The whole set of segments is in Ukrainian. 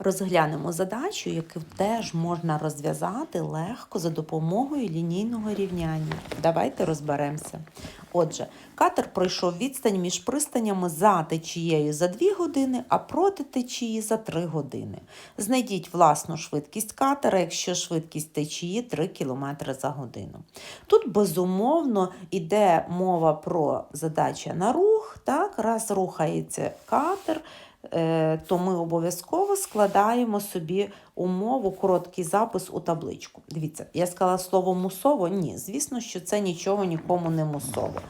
Розглянемо задачу, яку теж можна розв'язати легко за допомогою лінійного рівняння. Давайте розберемося. Отже, катер пройшов відстань між пристанями за течією за 2 години, а проти течії за 3 години. Знайдіть власну швидкість катера, якщо швидкість течії 3 км за годину. Тут безумовно йде мова про задача на рух. Так? Раз рухається катер, то ми обов'язково складаємо собі умову, короткий запис у табличку. Дивіться, я сказала слово мусово. Ні, звісно, що це нічого нікому не мусово.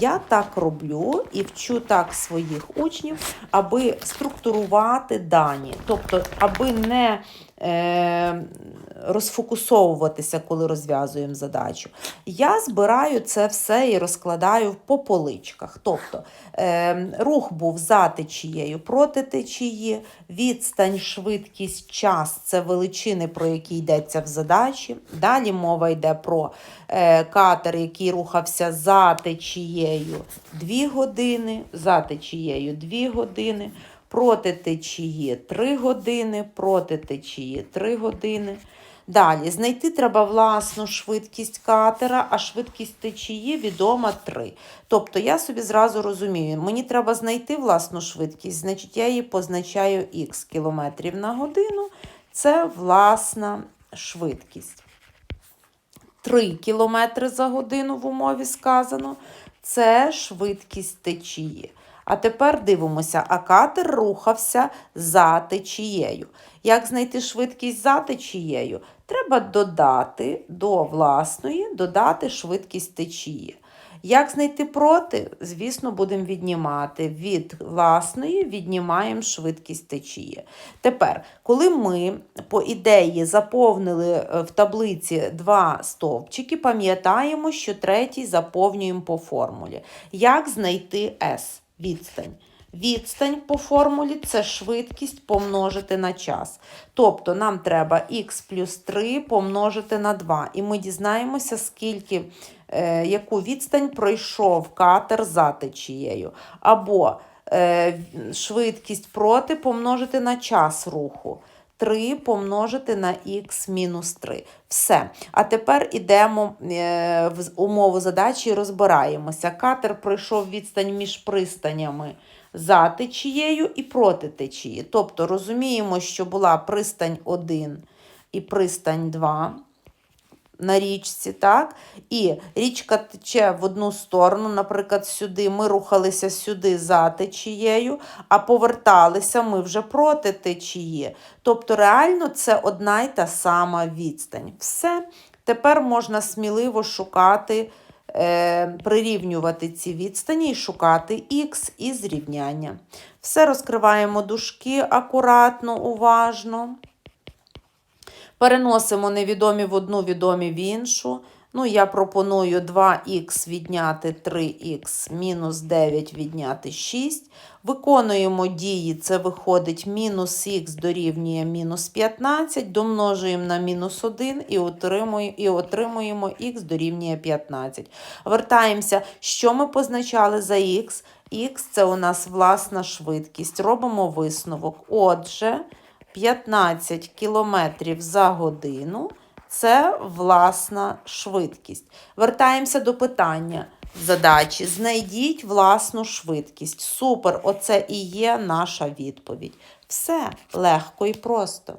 Я так роблю і вчу так своїх учнів, аби структурувати дані, тобто, аби не е, розфокусовуватися, коли розв'язуємо задачу. Я збираю це все і розкладаю по поличках. Тобто е, рух був за течією, проти течії, відстань, швидкість, час це величини, про які йдеться в задачі. Далі мова йде про е, катер, який рухався за течією 2 години, за течією 2 години. Проти течії 3 години, проти течії 3 години. Далі знайти треба власну швидкість катера, а швидкість течії відома 3. Тобто я собі зразу розумію, мені треба знайти власну швидкість, значить я її позначаю х кілометрів на годину. Це власна швидкість. 3 км за годину в умові сказано. Це швидкість течії. А тепер дивимося, а катер рухався за течією. Як знайти швидкість за течією? Треба додати до власної, додати швидкість течії. Як знайти проти? Звісно, будемо віднімати. Від власної віднімаємо швидкість течії. Тепер, коли ми, по ідеї, заповнили е, в таблиці два стовпчики, пам'ятаємо, що третій заповнюємо по формулі. Як знайти S? Відстань. Відстань по формулі це швидкість помножити на час. Тобто нам треба х плюс 3 помножити на 2. І ми дізнаємося, скільки, е, яку відстань пройшов катер за течією. Або е, швидкість проти помножити на час руху. 3 помножити на х мінус 3. Все. А тепер йдемо е, в умову задачі і розбираємося. Катер пройшов відстань між пристанями за течією і проти течії. Тобто розуміємо, що була пристань 1 і пристань 2 на річці, так? І річка тече в одну сторону, наприклад, сюди. Ми рухалися сюди за течією, а поверталися ми вже проти течії. Тобто, реально це одна й та сама відстань. Все. Тепер можна сміливо шукати, е, прирівнювати ці відстані і шукати х із рівняння. Все розкриваємо дужки акуратно, уважно. Переносимо невідомі в одну, відомі в іншу. Ну, я пропоную 2х відняти 3х, мінус 9 відняти 6. Виконуємо дії, це виходить мінус х дорівнює мінус 15, домножуємо на мінус 1 і отримуємо, і отримуємо х дорівнює 15. Вертаємося, що ми позначали за х? Х це у нас власна швидкість. Робимо висновок. Отже, 15 км за годину це власна швидкість. Вертаємося до питання задачі. Знайдіть власну швидкість. Супер, оце і є наша відповідь. Все легко і просто.